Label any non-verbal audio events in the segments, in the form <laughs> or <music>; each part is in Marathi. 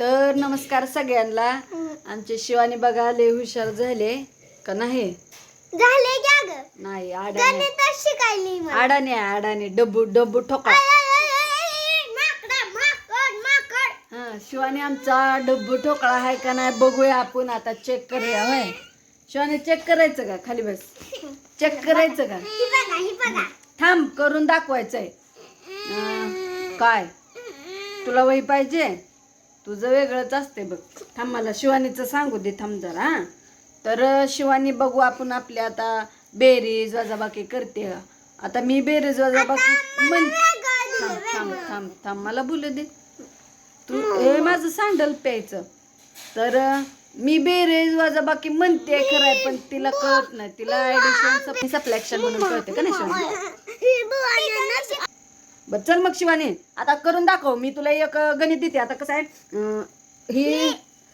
तर नमस्कार सगळ्यांना. आमचे शिवानी बघा लय हुशार झाले. का नाही? झाले की अगं. नाही गणितच शिकायली मला. आडाने आडाने डब्बू डब्बू ठोका. माकडं, माकड, माकड. हा शिवानी आमचा डब्बू ठोकळा आहे का नाही बघूया आपण. आता चेक करूया होय. शिवानी चेक करायचं का? खाली बस. चेक करायचं का? ही बघा ही बघा. थांब करून दाखवायचंय. अं, काय? तुला वही पाहिजे? तुझं वेगळंच असते बघ. थांब मला शिवानीचं सांगू दे थांब जरा हा. तर शिवानी बघू आपण आपल्या आता बेरीज वजाबाकी करते. आता मी बेरीज वजाबाकी म्हण थांब थांब थांब थांब मला बोलू दे. तू हे माझं सँडल प्यायचं. तर मी बेरेज वजाबाकी म्हणते खरंय पण तिला कळत नाही. तिला ऍडिशन सप्लेक्शन म्हणून कळते का नाही शिवानी? बर चल मग शिवानी आता करून दाखव मी तुला एक गणित देते. आता कसं आहे ही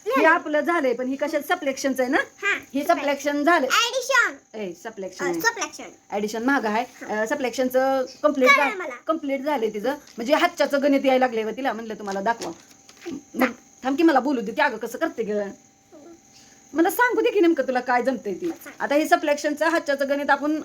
हे आपलं झालंय पण ही कशा सप्लेक्शनच आहे ना? हा ही सप्लेक्शन झालं सप्लेक्शन ऍडिशन महाग आहे. सप्लेक्शनचं कंप्लीट. कंप्लीट झालंय तिचं. म्हणजे हातच्याचं गणित यायला लागले व तिला म्हणलं तुम्हाला दाखवा. मग थांब की मला बोलू दे. ती अगं कसं करते ग? मला सांगू दे की नेमकं तुला काय जमतंय ती. आता हे सप्लेक्शनचं हातच्याचं गणित आपण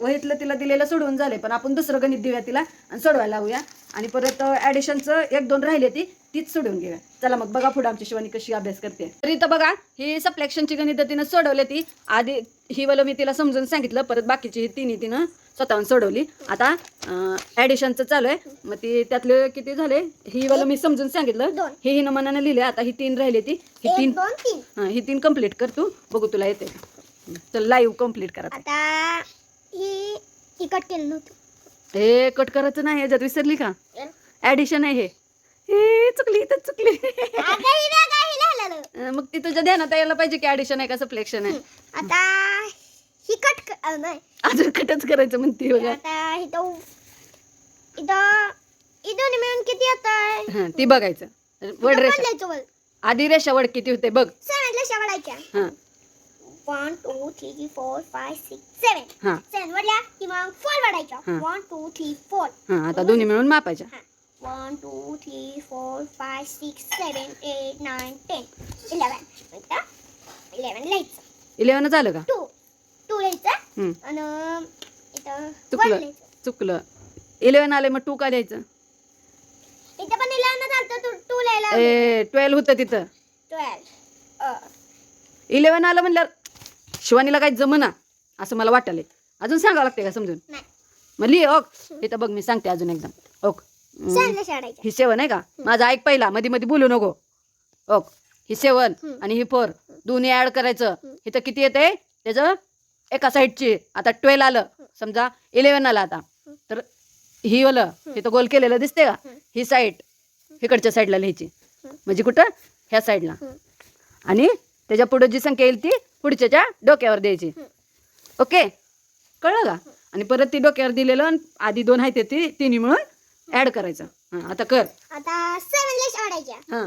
वहीतलं तिला दिलेलं सोडवून झालंय पण आपण दुसरं गणित देऊया तिला आणि सोडवायला लावूया. आणि परत ऍडिशनचं एक दोन राहिले ती. तीच सोडवून घेऊया. चला मग बघा पुढे आमची शिवानी कशी अभ्यास करते. तर इथं बघा ही सप्लेक्शनची गणित तिनं सोडवली ती. आधी ही वालं मी तिला समजून सांगितलं परत बाकीची ही तिन्ही तिनं स्वतःहून सोडवली. आता ऍडिशनचं चालू आहे. मग ती त्यातले किती झाले? ही वालं मी समजून सांगितलं. हे हिनं मनानं लिहिले आता ही तीन राहिली ती. ही तीन हा ही तीन कंप्लीट कर तू. बघू तुला येते. चल लाईव्ह कंप्लीट करा ही कट केलं नव्हतं. कट करायचं नाही ह्याच्यात विसरली का? ऍडिशन आहे हे. चुकली तर चुकली. अं, मग ती तुझ्या ध्यानात यायला पाहिजे की ऍडिशन आहे का सप्लेक्शन आहे? आता ही कट क- अं, नाही. अजून कटच करायचं म्हणते बघा. आता इथं मिळून किती येत आहे हा ती बघायचं. वड रेषा. आधी रेषा वड किती होते बघ. सेवन रेषा वडायच्या. हा. One two three four five six seven हा. सेवन वडल्या की मग फोर वडायच्या. हा. वन टू थ्री फोर हा आता दोन्ही मिळून मापायच्या. One two three four five six seven eight nine ten eleven eleven लिहायचं इलेव्हन झालं का? टू टू लिहायचं हम्म, आणि इथं वन चुकलं. लिहायचं चुकलं. इलेव्हन आले मग टू का द्यायचं? इथं पण इलेवन झालं टू टू लिहायला ए ट्वेल्व होतं तिथं. ट्वेल्व इलेव्हन आलं म्हणल्यावर शिवानीला काही जमना असं मला वाटले अजून सांगावं लागते का समजून? नाही. मग लिह ओक. इथं बघ मी सांगते अजून एकदम ओक. ही सेवन आहे का? माझं ऐक पहिला मध्ये मध्ये बोलू नको. ओक ही सेवन. आणि ही फोर दोन्ही ऍड करायचं. इथं किती येते? त्याचं एका साईडची आता ट्वेल्व आलं. समजा इलेव्हन आलं आता. तर ही वालं इथं गोल केलेलं दिसते का? ही साईड इकडच्या साईडला लिहायची. म्हणजे कुठं? ह्या साईडला आणि त्याच्या पुढे जी संख्या येईल ती पुढच्याच्या डोक्यावर द्यायची. ओके? कळलं का? आणि परत ती डोक्यावर दिलेलं आणि आधी दोन आहेत ती तिन्ही मिळून ऍड करायचं. हां आता कर. आता सेवन वडायच्या हां.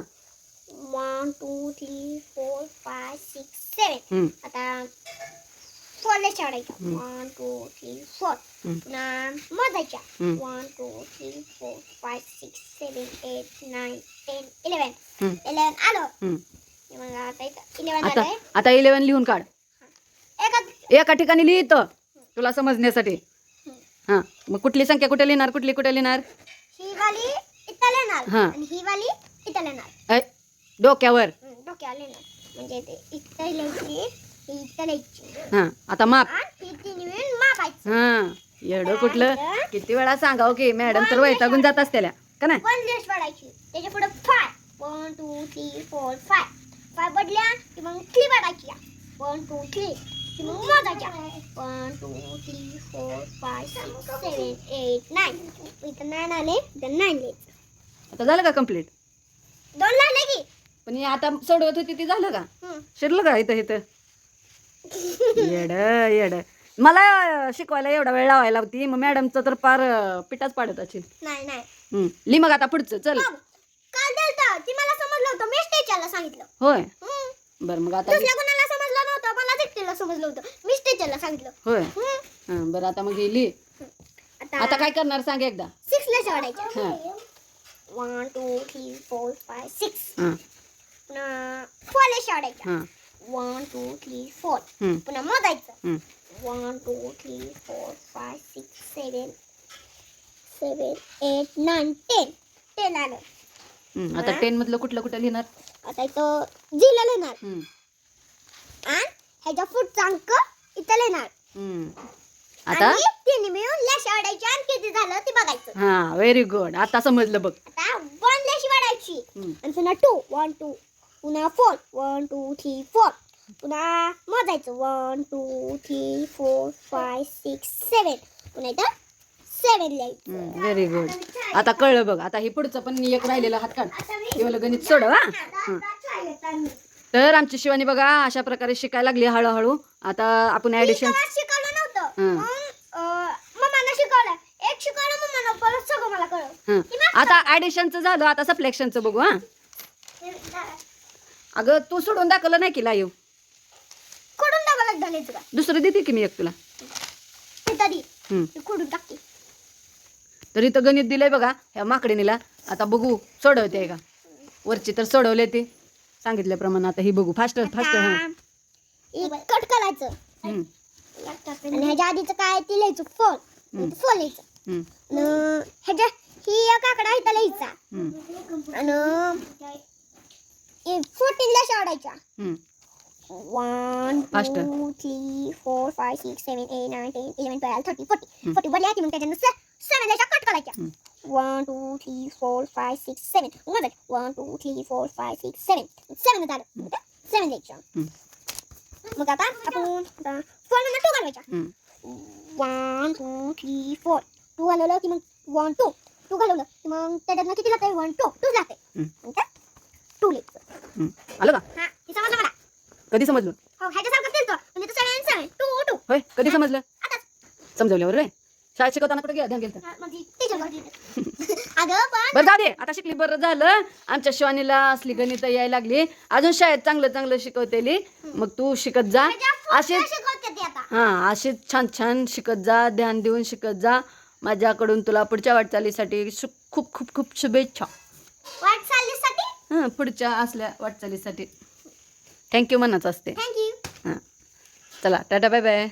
One two three four five six seven हम्म, आता फोर रेषा वडायच्या वन टू थ्री फोर. पुन्हा मोजायच्या. हम्म. One two three four five six seven eight nine ten eleven हम्म, इलेवन आलं. हम्म. मग आता इथं इलेवन आता इलेव्हन लिहून काढ. एका एका ठिकाणी लिहितं तुला समजण्यासाठी. हां. मग कुठली संख्या कुठे लिहिणार? कुठली कुठे लिहिणार? ही वाली इथं लिहिणार हा. आणि ही वाली इथं लिहिणार. ऐ, डोक्यावर. हम्म, डोक्यावर लिहिणार. म्हणजे ते इथं लिहायची ही इथं लिहायची. हां आता माप. आणि ही तिन्ही मिळून मापायचं. हां एवढं कुठलं? किती वेळा सांगावं की मॅडम तर वैतागून जात असत्याल्या. का नाही? वन लिस्ट वाढायची? त्याच्या पुढे five one two three four five five बदल्या की मग थ्री वाढायची वन टू थ्री की मग मोजायच्या one two three four five six seven eight nine इथं नाईन आले इथं नाईन लिहायचं आता झालं का कंप्लीट दोन लागले की. पण हे आता सोडवत होती ती झालं का? हम्म. शिरलं का इथं इथं? <laughs> येड येड. मला अं, शिकवायला एवढा वेळ लावायला होती. मग मॅडमचं तर पार अं, पिठाच पाडत असेल. नाही नाही. हम्म. मग आता पुढचं चल. मग काल दिलतं ती मला समजलं होतं मी स्टेचरला सांगितलं. होय. हम्म. बरं मग आता दुसऱ्या कोणाला समजलं नव्हतं मला एकटीला समजलं होतं. मी स्टेचरला सांगितलं. होय. हां. बरं आता मग हे लिह. आता आता काय करणार सांग एकदा. सिक्स लेस वाढायच्या हां. One two three four five six हां. फोर लेशा ओढायच्या हां. वन टू थ्री फोर पुन्हा मोजायचं. हम्म. One two three four five six seven seven eight nine ten ten आलं. आता हा? टेन मधलं कुठलं कुठं लिहिणार? आता इथं झिला लिहिणार. ह्याच्या पुढचा अंक इथं लिहिणार. आता? आणि तिन्ही मिळून लेश वाढायची आणि किती झालं ते बघायचं. हा व्हेरी गुड आता समजलं बघ. आता वन लेश वाढायची. हम्म, आणि पुन्हा टू वन टू पुन्हा four one two three four पुन्हा मोजायचं. One two three four five six seven पुन्हा इथं सेवन लिहायचं. व्हेरी गुड आता कळलं बघ. आता हे पुढचं पण एक राहिलेला हात काढ. गणित सोडव हा. हं. तर आमची शिवानी बघा अशा प्रकारे शिकायला लागली हळूहळू. आता आपण ऍडिशन शिकवलं नव्हतं. हं. मग अं, मम्मानं शिकवलं. एक शिकवलं मम्मानं परत सगळं मला कळलं आता ऍडिशनचं झालं आता सप्लेक्शनचं बघू हा. अगं तू सोडून दाखवलं नाही की लाईव्ह खोडून दाबायला झाले का? दुसरं देते की मी एक तुला? ते तरी. हं. टाकते. तर इथं गणित दिलंय बघा ह्या माकडीनीला. आता बघू सोडवते का? वरची तर सोडवले ते. सांगितल्याप्रमाणे आता ही बघू. फास्ट फास्ट हा. एक कट करायचं. हम्म, आणि ह्याच्या आधीचं काय ते लिहायचं. हं. फोर लिहायचं. हम्म, आणि ह्याच्या ही एक आकडा इथं लिहायचा. हम्म, आणि फोर्टीन ला सोडायच्या हम्म. One Faster. Two three four five six seven eight nine ten eleven twelve thirty forty. Forty वर लिहायची मग त्याच्यानं सेवन द्यायच्या हम्म. One two three four five six seven मग one two three four five six seven seven झालं सेवन द्यायच्या हम्म. मग आता आपण फोर नंबर टू घालवायच्या हम्म. One two three four two घालवलं की मग वन टू टू घालवलं की मग त्याच्यातनं किती जाते वन टू टू जाते हम्म. टू हम्म. आलं का? हा हे समजलं मला. कधी समजलं? हो ह्याच्यासारखं म्हणजे तो सेवन टू टू होय कधी समजलं? समजवल्यावर रे शाळेत शिकवताना कुठे ध्यान गेलं टीचर अगं पण बरं जाऊ दे. आता शिकली बरं झालं. आमच्या शिवानीला असली गणित यायला लागली. अजून शाळेत चांगलं चांगलं शिकवतेली. मग तू शिकत जा. असे शिकवते ते आता. हां असे छान छान शिकत जा ध्यान देऊन शिकत जा. माझ्याकडून तुला पुढच्या वाटचालीसाठी शु खूप खूप खूप शुभेच्छा. हां पुढच्या असल्या वाटचालीसाठी. थँक्यू म्हणायचं असते. थँक्यू हां. चला टाटा बाय बाय